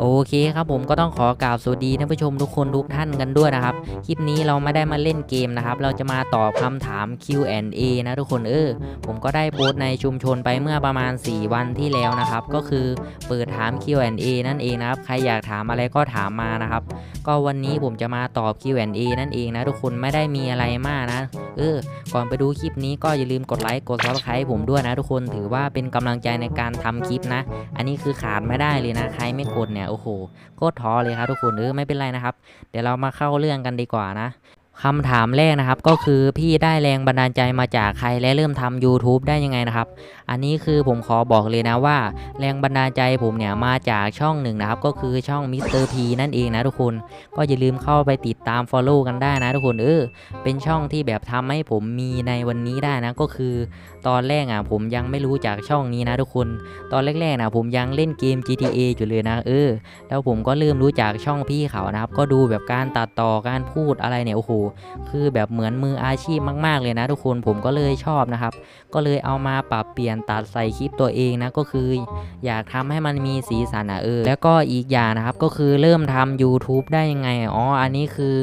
โอเคครับผมก็ต้องขอกล่าวสวัสดีท่านผู้ชมทุกคนทุกท่านกันด้วยนะครับ คลิปนี้เราไม่ได้มาเล่นเกมนะครับ เราจะมาตอบคำถาม Q&A นะทุกคนเออ ผมก็ได้โพสต์ในชุมชนไปเมื่อประมาณ 4 วันที่แล้วนะครับ ก็คือเปิดถาม Q&A นั่นเองนะครับ ใครอยากถามอะไรก็ถามมานะครับ ก็วันนี้ผมจะมาตอบ Q&A นั่นเองนะทุกคนไม่ได้มีอะไรมากนะ เออ ก่อนไปดูคลิปนี้ก็อย่าลืมกดไลค์กด subscribe ผมด้วยนะทุกคนถือว่าเป็นกำลังใจในการทำคลิปนะ อันนี้คือขาดไม่ได้เลยนะใครไม่กดเนี่ยโอ้โหโคตรท้อเลยครับทุกคนเออไม่เป็นไรนะครับ เดี๋ยวเรามาเข้าเรื่องกันดีกว่านะ คำถามแรกนะครับก็คือพี่ได้แรงบันดาลใจมาจากใครและเริ่มทำ YouTube ได้ยังไงนะครับ อันนี้คือผมขอบอกเลยนะว่า แรงบันดาลใจผมเนี่ยมาจากช่องหนึ่งนะครับ ก็คือช่องมิสเตอร์พีนั่นเองนะทุกคน ก็อย่าลืมเข้าไปติดตาม Follow กันได้นะทุกคนเออเป็นช่องที่แบบทำให้ผมมีในวันนี้ได้นะก็คือ ตอนแรกอะผมยังไม่รู้จากช่องนี้นะทุกคน ตอนแรกๆนะผมยังเล่นเกม GTA อยู่เลยนะเออแล้วผมก็เริ่มรู้จักช่องพี่เขานะครับ ก็ดูแบบการตัดต่อการพูดอะไรเนี่ยโอ้โหคือแบบเหมือนมืออาชีพมาก ๆ เลยนะทุกคนผมก็เลยชอบนะครับ ก็เลยเอามาปรับเปลี่ยนตัดใส่คลิปตัวเองนะก็คืออยากทำให้มันมีสีสันอะเออแล้วก็อีกอย่างนะครับก็คือเริ่มทำ YouTube ได้ยังไงอ๋ออันนี้คือ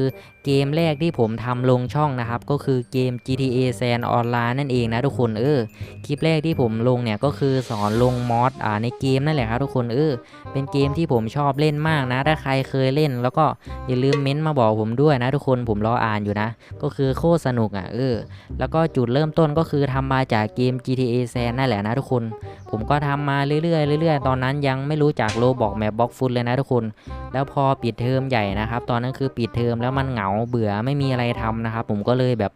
เกมแรกที่ผมทำลงช่องนะครับ ก็คือเกม GTA San Online นั่นเองนะทุกคนเออคลิปแรกที่ผมลงเนี่ยก็คือสอนลงมอดอ่าในเกมนั่นแหละครับทุกคนเออเป็นเกมที่ผมชอบเล่นมากนะ ถ้าใครเคยเล่น แล้วก็อย่าลืมเม้นต์มาบอกผมด้วยนะทุกคนผมรออ่านอยู่นะ ก็คือโคตรสนุกอะเออแล้วก็จุดเริ่มต้นก็คือทำมาจากเกม GTA San นั่นแหละนะทุกคน ผมก็ทำมาเรื่อยๆเรื่อยๆ ตอนนั้นยังไม่รู้จักโลบอกแมปบล็อกฟุตเลยนะทุกคน แล้วพอปิดเทอมใหญ่นะครับตอนนั้นคือปิดเทอมแล้วมันเหงาเบื่อไม่มีอะไรทำนะครับผมก็เลยแบบ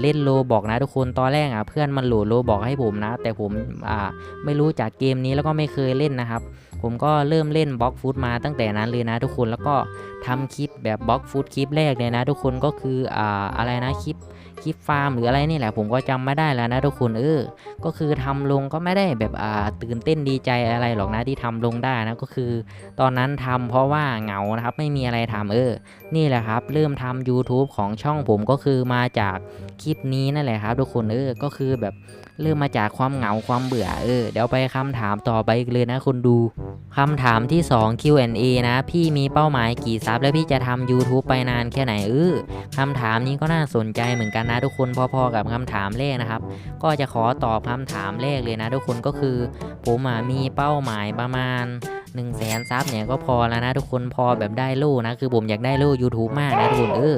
เล่นโลบอกนะทุกคนตอนแรกอะเพื่อนมันโหลดโลบอกให้ผมนะ แต่ผมไม่รู้จากเกมนี้แล้วก็ไม่เคยเล่นนะครับผมก็เริ่มเล่นบล็อกฟุตมาตั้งแต่นั้นเลยนะทุกคนแล้วก็ทำคลิปแบบบล็อกฟุตคลิปแรกเลยนะทุกคนก็คืออ่าอะไรนะคลิป คลิปฟาร์มหรืออะไรนี่แหละผมก็จำไม่ได้แล้วนะทุกคนเออ ก็คือทำลงก็ไม่ได้แบบอ่าตื่นเต้นดีใจอะไรหรอกนะที่ทำลงได้นะก็คือ ตอนนั้นทำเพราะว่าเหงานะครับไม่มีอะไรทำเออ นี่แหละครับ เริ่มทำ YouTube ของช่องผมก็คือมาจากคลิปนี้นั่นแหละครับ ทุกคนเออก็คือแบบเริ่มมาจากความเหงาความเบื่อเออเดี๋ยวไปคำถามต่อไปเลยนะคุณดูคำถามที่ 2 Q&A นะ พี่มีเป้าหมายกี่ซับแล้วพี่จะทำ YouTube ไปนานแค่ไหนเออคำถามนี้ก็น่าสนใจเหมือนกันนะทุกคนพอๆกับคำถามแรกนะครับ ก็จะขอตอบคำถามแรกเลยนะทุกคนก็คือ ผมมีเป้าหมายประมาณ 1 0 0 0 0แสนซับเนี่ยก็พอแล้วนะทุกคนพอแบบได้โล่นะ คือผมอยากได้โล่ YouTube มากนะทุกคนเออ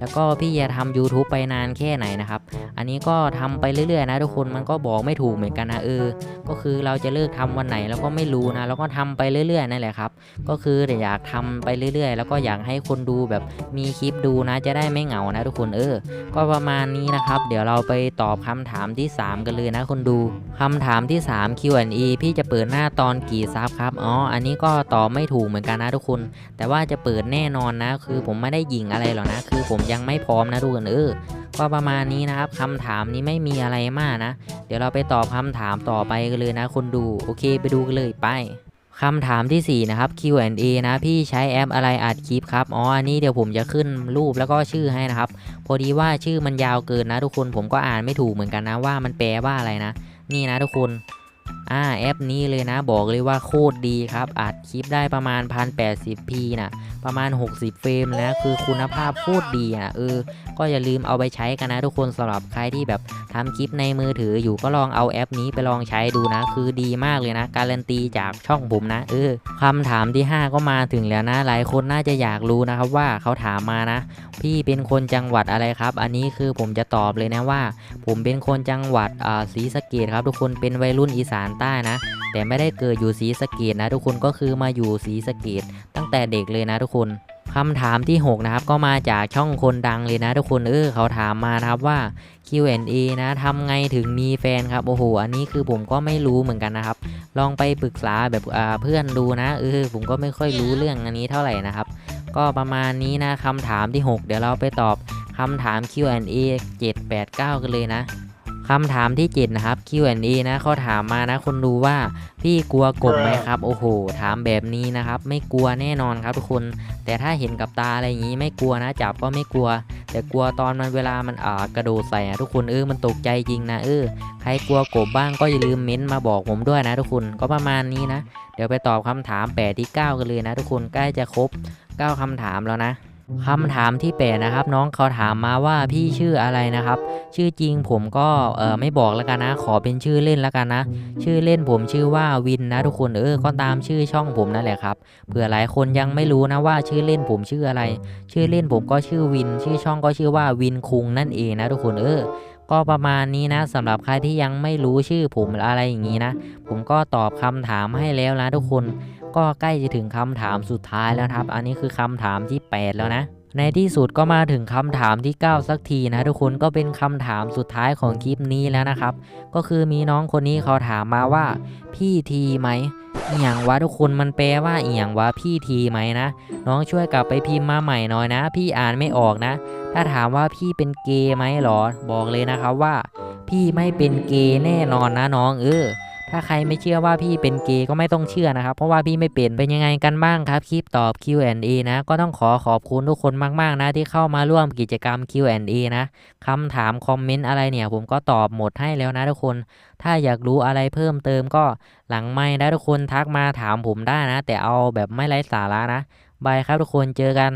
แล้วก็พี่จะทำ YouTube ไปนานแค่ไหนนะครับ อันนี้ก็ทำไปเรื่อยๆนะทุกคนมันก็บอกไม่ถูกเหมือนกันนะเออ ก็คือเราจะเลิกทำวันไหนเราก็ไม่รู้นะเราก็ทำไปเรื่อยๆนั่นแหละครับ ก็คืออยากทำไปเรื่อยๆ แล้วก็อยากให้คนดูแบบมีคลิปดูนะจะได้ไม่เหงานะทุกคนเออ ก็ประมาณนี้นะครับ เดี๋ยวเราไปตอบคำถามที่ 3 กันเลยนะคนดูคำถามที่ 3 Q&A พี่จะเปิดหน้าตอนกี่ซับครับอ๋ออันนี้ก็ตอบไม่ถูกเหมือนกันนะทุกคน แต่ว่าจะเปิดแน่นอนนะ คือผมไม่ได้ยิงอะไรหรอกนะ คือผมยังไม่พร้อมนะทุกคนเออก็ประมาณนี้นะครับคำถามนี้ไม่มีอะไรมากนะ เดี๋ยวเราไปตอบคำถามต่อไปกันเลยนะคนดูโอเคไปดูกันเลยไปคำถามทีสี่4 นะครับ Q&A นะพี่ใช้แอปอะไรอัดคลิปครับ อ๋อ อันนี้เดี๋ยวผมจะขึ้นรูปแล้วก็ชื่อให้นะครับ พอดีว่าชื่อมันยาวเกินนะทุกคนผมก็อ่านไม่ถูกเหมือนกันนะว่ามันแปลว่าอะไรนะ นี่นะทุกคน อ่าแอปนี้เลยนะบอกเลยว่าโคตรดีครับ อัดคลิปได้ประมาณ 1080p นะประมาณ 60 เฟรมนะคือคุณภาพโคตรดีอะเออ ก็อย่าลืมเอาไปใช้กันนะทุกคนสำหรับใครที่แบบทำคลิปในมือถืออยู่ก็ลองเอาแอปนี้ไปลองใช้ดูนะ คือดีมากเลยนะ การันตีจากช่องผมนะ เออคำถามที่ 5 ก็มาถึงแล้วนะ หลายคนน่าจะอยากรู้นะครับว่าเขาถามมานะ พี่เป็นคนจังหวัดอะไรครับ อันนี้คือผมจะตอบเลยนะว่า ผมเป็นคนจังหวัดอ่าศรีสะเกดครับ ทุกคนเป็นวัยรุ่นอีสานใต้นะ แต่ไม่ได้เกิดอยู่ศรีสะเกดนะทุกคนก็คือมาอยู่ศรีสะเกดตั้งแต่เด็กเลยนะทุกคนคำถามที่ 6 นะครับ ก็มาจากช่องคนดังเลยนะทุกคนเออเขาถามมานะครับว่า Q&A นะทำไงถึงมีแฟนครับ โอ้โห อันนี้คือผมก็ไม่รู้เหมือนกันนะครับ ลองไปปรึกษาแบบเพื่อนดูนะเออผมก็ไม่ค่อยรู้เรื่องอันนี้เท่าไหร่นะครับ ก็ประมาณนี้นะคำถามที่ 6 เดี๋ยวเราไปตอบคำถาม Q&A 7 8 9 กันเลยนะ คำถามที่7นะครับ Q&A นะเขาถามมานะ คนดูว่าพี่กลัวกบไหมครับ โอ้โห ถามแบบนี้นะครับ ไม่กลัวแน่นอนครับทุกคน แต่ถ้าเห็นกับตาอะไรอย่างนี้ไม่กลัวนะ จับก็ไม่กลัว แต่กลัวตอนมันเวลามันอ่ากระโดดใส่ทุกคนเออมันตกใจจริงนะเออใครกลัวกบบ้างก็อย่าลืมเม้นต์มาบอกผมด้วยนะทุกคนก็ประมาณนี้นะ เดี๋ยวไปตอบคำถาม8ที่9 กันเลยนะ ทุกคนใกล้จะครบ 9คำถามแล้วนะ คำถามที่8นะครับ น้องเขาถามมาว่าพี่ชื่ออะไรนะครับ ชื่อจริงผมก็เออไม่บอกแล้วกันนะ ขอเป็นชื่อเล่นแล้วกันนะ ชื่อเล่นผมชื่อว่าวินนะทุกคนเออก็ตามชื่อช่องผมนั่นแหละครับเผื่อหลายคนยังไม่รู้นะว่าชื่อเล่นผมชื่ออะไร ชื่อเล่นผมก็ชื่อวิน ชื่อช่องก็ชื่อว่าวินคุงนั่นเองนะทุกคนเออก็ประมาณนี้นะสำหรับใครที่ยังไม่รู้ชื่อผมอะไรอย่างนี้นะ ผมก็ตอบคำถามให้แล้วนะทุกคน ก็ใกล้จะถึงคำถามสุดท้ายแล้วครับ อันนี้คือคำถามที่ 8 แล้วนะ ในที่สุดก็มาถึงคำถามที่ 9 สักทีนะทุกคนก็เป็นคำถามสุดท้ายของคลิปนี้แล้วนะครับ ก็คือมีน้องคนนี้เขาถามมาว่า พี่ทีไหมอหย่างวะทุกคนมันแปลว่าอหย่างวะพี่ทีไหมนะ น้องช่วยกลับไปพิมพ์มาใหม่หน่อยนะ พี่อ่านไม่ออกนะ ถ้าถามว่าพี่เป็นเกย์ไหมหรอ บอกเลยนะครับว่า พี่ไม่เป็นเกย์แน่นอนนะน้องเออ ถ้าใครไม่เชื่อว่าพี่เป็นเกย์ก็ไม่ต้องเชื่อนะครับ เพราะว่าพี่ไม่เป็นเป็นยังไงกันบ้างครับ คลิปตอบ Q&A นะ ก็ต้องขอขอบคุณทุกคนมาก ๆ นะ ที่เข้ามาร่วมกิจกรรม Q&A นะคำถามคอมเมนต์อะไรเนี่ย ผมก็ตอบหมดให้แล้วนะทุกคน ถ้าอยากรู้อะไรเพิ่มเติมก็หลังไม่นะทุกคนทักมาถามผมได้นะ แต่เอาแบบไม่ไร้สาระนะบายครับทุกคนเจอกัน